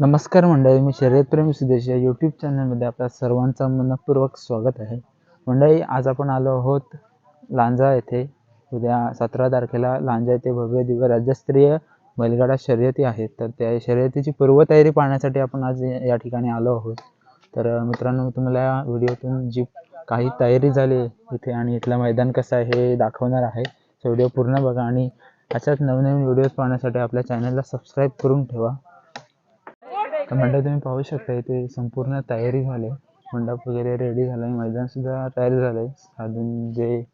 नमस्कार मंडळी मी शर्यतप्रेमी सुदेश या यूट्यूब चॅनलमध्ये आपल्या सर्वांचं मनपूर्वक स्वागत आहे. मंडळी आज आपण आलो आहोत लांजा येथे. उद्या सतरा तारखेला लांजा येथे भव्य दिव्य राज्यस्तरीय बैलगाडा शर्यती आहेत. तर त्या शर्यतीची पूर्वतयारी पाहण्यासाठी आपण आज या ठिकाणी आलो आहोत. तर मित्रांनो तुम्हाला या व्हिडिओतून जी काही तयारी झाली इथे आणि इथलं मैदान कसं आहे हे दाखवणार आहे. व्हिडिओ पूर्ण बघा आणि अशाच नवनवीन व्हिडिओज पाहण्यासाठी आपल्या चॅनलला सबस्क्राईब करून ठेवा. तर मंडप तुम्ही पाहू शकता इथे संपूर्ण तयारी झाली. मंडप वगैरे रेडी झाला आहे मैदानसुद्धा तयार झालं आहे अजून जे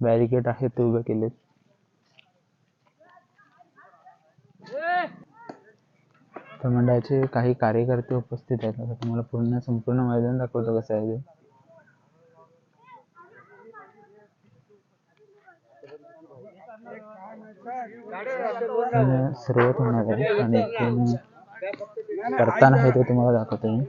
बॅरिकेड आहेत ते उभे केलेत. तर मंडळाचे काही कार्यकर्ते उपस्थित आहेत. आता तुम्हाला पूर्ण संपूर्ण मैदान दाखवतो कसं आहे ते. इथून सुरुवात होणार आहे. आणि करताना हे ते तुम्हाला दाखवतो मी.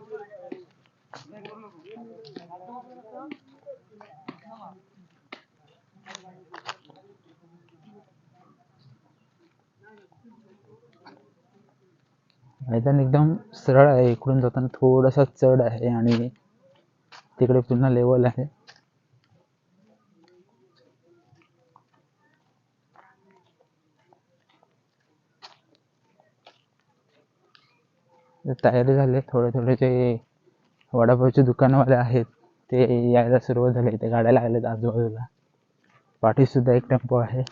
मैदान एकदम सरळ आहे. इकडून जाताना थोडासा चढ आहे आणि तिकडे पुन्हा लेवल आहे तर तयारी झाले थोडे थोडे जे वडापावचे दुकानवाले आहेत ते यायला सुरुवात झाली. ते गाड्या लागल्यात आजूबाजूला. पाठीसुद्धा एक टेम्पो आहे.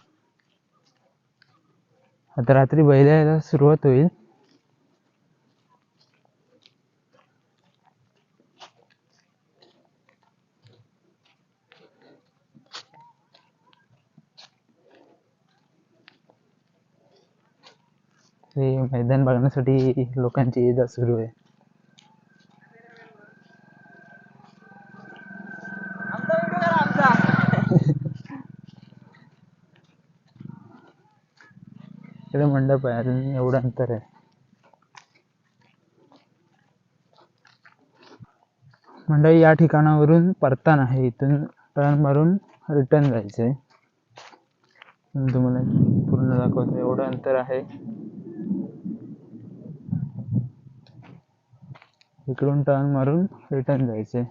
आता रात्री बैल यायला सुरुवात होईल. हे मैदान बघण्यासाठी लोकांची ये जा सुरू आहे. इकडे मंडप आहे अजून एवढं अंतर आहे. मंडळी या ठिकाणावरून परताना आहे इथून टर्न मारून रिटर्न जायचं आहे तुम्हाला पूर्ण दाखवतो एवढं अंतर आहे. इकडून टर्न मारून रिटर्न जायचे.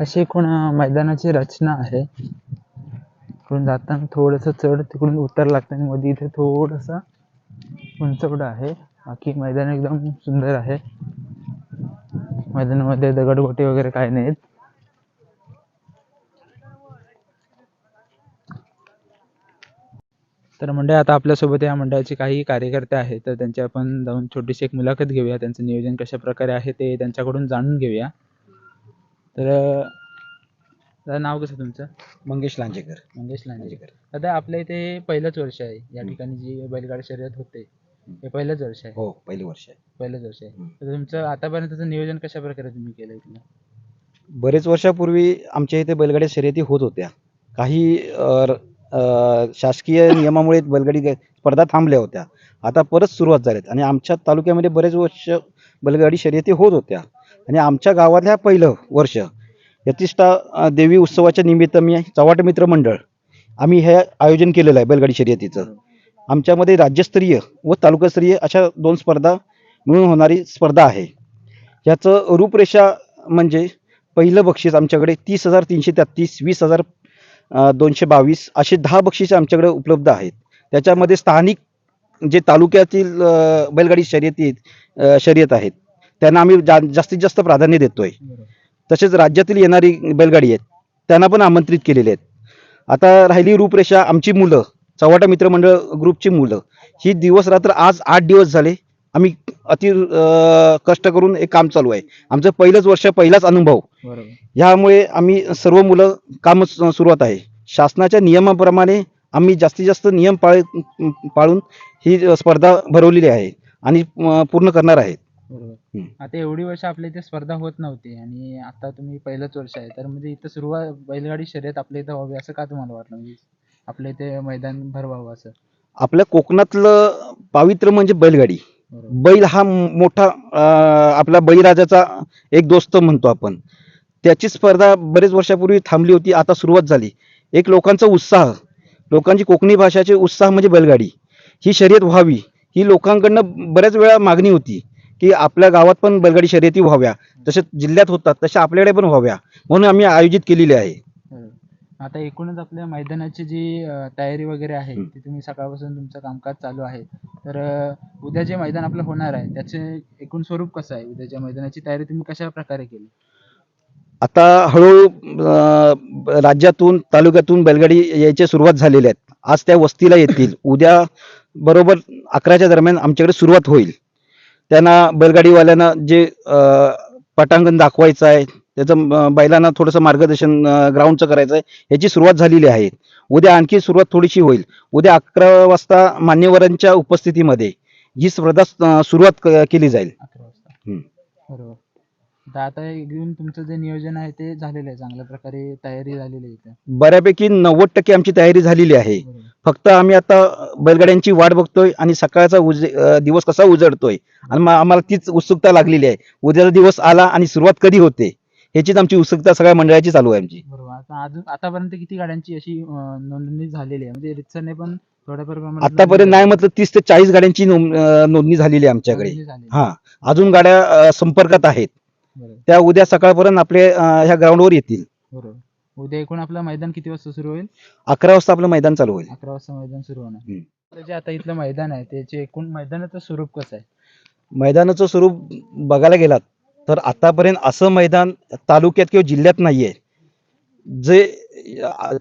अशी एकूण मैदानाची रचना आहे. इकडून जाताना थोडस चढ तिकडून उतर लागतं आणि मध्ये इथे थोडस उंचवड आहे. बाकी मैदान एकदम सुंदर आहे. मैदानामध्ये दगडगोटे वगैरे काही नाहीत. तर मंडळी आता आपल्यासोबत या मंडळाचे काही कार्यकर्ते आहेत तर त्यांची आपण जाऊन छोटीशी एक मुलाखत घेऊया. त्यांचं नियोजन कशा प्रकारे आहे ते त्यांच्याकडून जाणून घेऊया. तर दादा नाव कसं तुमचं? मंगेश लांजेकर. मंगेश लांजेकर. दादा आपल्या इथे पहिलंच वर्ष आहे. या ठिकाणी जी बैलगाडी शर्यत होते हे पहिलंच वर्ष आहे. हो पहिलं वर्ष आहे. पहिलंच वर्ष आहे. हम्म. तर तुमचं आतापर्यंतचं नियोजन कशा प्रकारे तुम्ही केलं इथलं? बरेच वर्षापूर्वी आमच्या इथे बैलगाड्या शर्यती होत होत्या. काही अ, र- अ, शासकीय नियमामुळे बैलगाडी ग- स्पर्धा थांबल्या होत्या. आता परत सुरुवात झाल्यात आणि आमच्या तालुक्यामध्ये बरेच वर्ष बैलगाडी शर्यती होत होत्या. आणि आमच्या गावातल्या पहिलं वर्ष यतिष्ठा अ, देवी उत्सवाच्या निमित्त मी चव्हाट मित्र मंडळ आम्ही हे आयोजन केलेलं आहे बैलगाडी शर्यतीचं. आमच्यामध्ये राज्यस्तरीय व तालुकास्तरीय अशा दोन स्पर्धा मिळून होणारी स्पर्धा आहे. याचं रूपरेषा म्हणजे पहिलं बक्षीस आमच्याकडे तीस हजार तीनशे तेहतीस वीस हजार दोनशे बावीस असे दहा बक्षिसे आमच्याकडे उपलब्ध आहेत. त्याच्यामध्ये स्थानिक जे तालुक्यातील बैलगाडी शर्यती शर्यत आहेत. त्यांना आम्ही जा जास्तीत जास्त प्राधान्य देतोय. तसेच राज्यातील येणारी बैलगाडी आहेत. त्यांना पण आमंत्रित केलेले आहेत. आता राहिली रूपरेषा आमची मुलं चव्हाटा मित्रमंडळ ग्रुपची मुलं. ही दिवस रात्र आज आठ दिवस झाले. आम्ही अति अ, कष्ट करून एक काम चालू आहे. आमचं पहिलंच वर्ष पहिलाच अनुभव. बरोबर. ह्यामुळे आम्ही सर्व मुलं काम सुरुवात आहे. शासनाच्या नियमाप्रमाणे आम्ही जास्तीत जास्त नियम पाळ पाळून ही स्पर्धा भरवलेली आहे आणि अ, पूर्ण करणार आहेत बरोबर. हम्म. आता एवढी वर्ष आपल्या इथे स्पर्धा होत नव्हती आणि आता तुम्ही पहिलंच वर्ष आहे. तर म्हणजे इथं सुरुवात बैलगाडी शर्यत आपल्या इथं व्हावी असं का तुम्हाला वाटलं? म्हणजे आपल्या इथे मैदान भरवावं असं? आपल्या कोकणातलं पावित्र्य म्हणजे बैलगाडी. बैल हा मोठा आपला बळीराजाचा एक दोस्त म्हणतो आपण. त्याची स्पर्धा बरेच वर्षापूर्वी थांबली होती आता सुरुवात झाली. एक लोकांचा उत्साह लोकांची कोकणी भाषाचे उत्साह म्हणजे बैलगाडी. ही शर्यत व्हावी ही लोकांकडनं बऱ्याच वेळा मागणी होती की आपल्या गावात पण बैलगाडी शर्यती व्हाव्या. तसेच जिल्ह्यात होतात तशा आपल्याकडे पण व्हाव्या म्हणून आम्ही आयोजित केलेली आहे. आता एकूणच आपल्या मैदानाची जी तयारी वगैरे आहे. ती तुम्ही सकाळपासून तुमचं कामकाज चालू आहे. तर उद्या जे मैदान आपलं होणार आहे त्याचे एकूण स्वरूप कसं आहे? उद्याच्या मैदानाची तयारी तुम्ही कशा प्रकारे केली? आता हळूहळू राज्यातून तालुक्यातून बैलगाडी यायची सुरुवात झालेल्या आहेत. आज त्या वस्तीला येतील. उद्या बरोबर अकराच्या दरम्यान आमच्याकडे सुरुवात होईल. त्यांना बैलगाडीवाल्यांना जे पटांगण दाखवायचं आहे त्याचं बैलांना थोडंसं मार्गदर्शन ग्राउंडचं करायचं आहे ह्याची सुरुवात झालेली आहे. उद्या आणखी सुरुवात थोडीशी होईल. उद्या अकरा वाजता मान्यवरांच्या उपस्थितीमध्ये ही स्पर्धा सुरुवात केली जाईल. बरोबर. आता घेऊन तुमचं जे नियोजन आहे ते झालेलं आहे. चांगल्या प्रकारे तयारी झालेली आहे बऱ्यापैकी नव्वद टक्के आमची तयारी झालेली आहे. फक्त आम्ही आता बैलगाड्यांची वाट बघतोय आणि सकाळचा उज दिवस कसा उजळतोय आणि आम्हाला तीच उत्सुकता लागलेली आहे. उद्याचा दिवस आला आणि सुरुवात कधी होते? ह्याचीच आमची उत्सुकता सगळ्या मंडळाची चालू आहे आमची. बरोबर. आता अजून आतापर्यंत किती गाड्यांची अशी अं, नोंदणी झालेली आहे? म्हणजे रितसरने पण थोड्याफार प्रमाणात आतापर्यंत नाही म्हटलं तीस ते चाळीस गाड्यांची नोंद- अं, नोंदणी झालेली आहे आमच्याकडे. नोंदणी झालेली. हा. अजून गाड्या अं, संपर्कात आहेत. बरोबर. त्या उद्या सकाळपर्यंत आपले अं, ह्या ग्राउंडवर येतील. बरोबर. उद्या एकूण आपलं मैदान किती वाजता सुरू होईल? अकरा वाजता आपलं मैदान चालू होईल. अकरा वाजता मैदान सुरू होणार. हम्म. तर जे आता इथलं मैदान आहे त्याचे एकूण मैदानाचं स्वरूप कसं आहे? मैदानाचं स्वरूप बघायला गेलात तर आतापर्यंत असं मैदान तालुक्यात किंवा जिल्ह्यात नाहीये. जे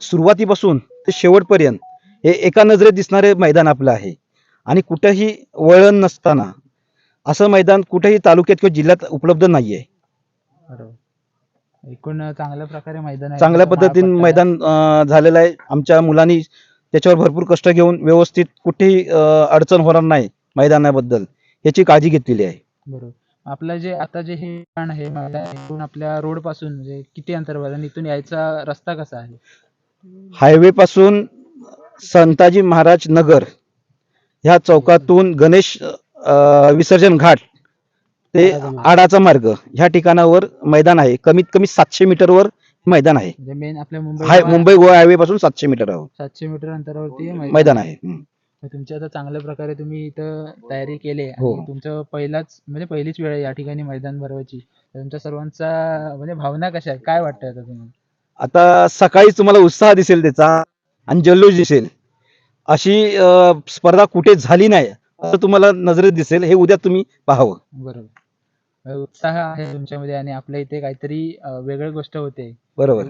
सुरुवातीपासून ते शेवटपर्यंत हे एका नजरेत दिसणारे मैदान आपलं आहे. आणि कुठेही वळण नसताना असं मैदान कुठेही तालुक्यात किंवा जिल्ह्यात उपलब्ध नाहीये. एकूण चांगल्या प्रकारे मैदान चांगल्या पद्धतीने मैदान झालेलं आहे. आमच्या मुलांनी त्याच्यावर भरपूर कष्ट घेऊन व्यवस्थित कुठेही अडचण होणार नाही मैदानाबद्दल. याची काळजी घेतलेली आहे. बरोबर. आपलं जे आता जे हे ठिकाण आहे एकूण आपल्या रोडपासून म्हणजे किती अंतर आणि इथून यायचा रस्ता कसा आहे? हायवे पासून संताजी महाराज नगर ह्या चौकातून गणेश अं, विसर्जन घाट ते आडाचा मार्ग. ह्या ठिकाणावर मैदान आहे. कमीत कमी सातशे मीटरवर मैदान आहे. म्हणजे मेन आपल्या मुंबई हाय गोवा मुंबई गोवा हायवे पासून सातशे मीटरवर सातशे मीटर अंतरावरती हे मैदान आहे. हम्म. तुमची आता चांगल्या प्रकारे तुम्ही इथं तयारी केली आहे. हो. आणि तुमचं पहिलाच म्हणजे पहिलीच वेळ आहे या ठिकाणी मैदान भरवायची. तुमच्या सर्वांचा म्हणजे भावना कशा आहेत? काय वाटतं आता तुम्हाला? आता सकाळीच तुम्हाला उत्साह दिसेल त्याचा आणि जल्लोष दिसेल. अशी अं, स्पर्धा कुठे झाली नाही असं तुम्हाला नजरेत दिसेल. हे उद्या तुम्ही पाहावं. बरोबर. अं, उत्साह आहे तुमच्यामध्ये आणि आपल्या इथे काहीतरी अं, वेगळी गोष्ट होते. बरोबर.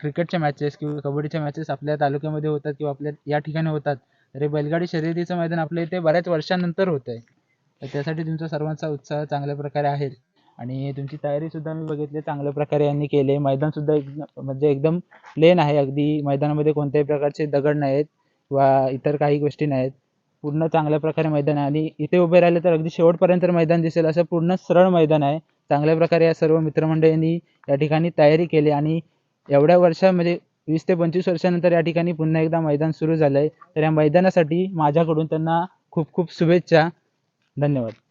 क्रिकेटच्या मॅचेस किंवा कबड्डीच्या मॅचेस आपल्या तालुक्यामध्ये होतात किंवा आपल्या या ठिकाणी होतात. अरे बैलगाडी शर्यतीचं मैदान आपल्या इथे बऱ्याच वर्षांनंतर होत आहे तर त्यासाठी तुमचा सर्वांचा उत्साह चांगल्या प्रकारे आहे. आणि तुमची तयारी सुद्धा मी बघितली चांगल्या प्रकारे यांनी केली. आहे मैदान सुद्धा एकदम म्हणजे एकदम प्लेन आहे. अगदी मैदानामध्ये कोणत्याही प्रकारचे दगड नाहीत किंवा इतर काही गोष्टी नाहीत. पूर्ण चांगल्या प्रकारे मैदान आहे. आणि इथे उभे राहिले तर अगदी शेवटपर्यंत मैदान दिसेल. असं पूर्ण सरळ मैदान आहे. चांगल्या प्रकारे या सर्व मित्रमंडळींनी या ठिकाणी तयारी केली. आणि एवढ्या वर्षा म्हणजे वीस ते पंचवीस वर्षानंतर या ठिकाणी पुन्हा एकदा मैदान सुरू झालं आहे तर या मैदानासाठी माझ्याकडून त्यांना खूप खूप शुभेच्छा. धन्यवाद.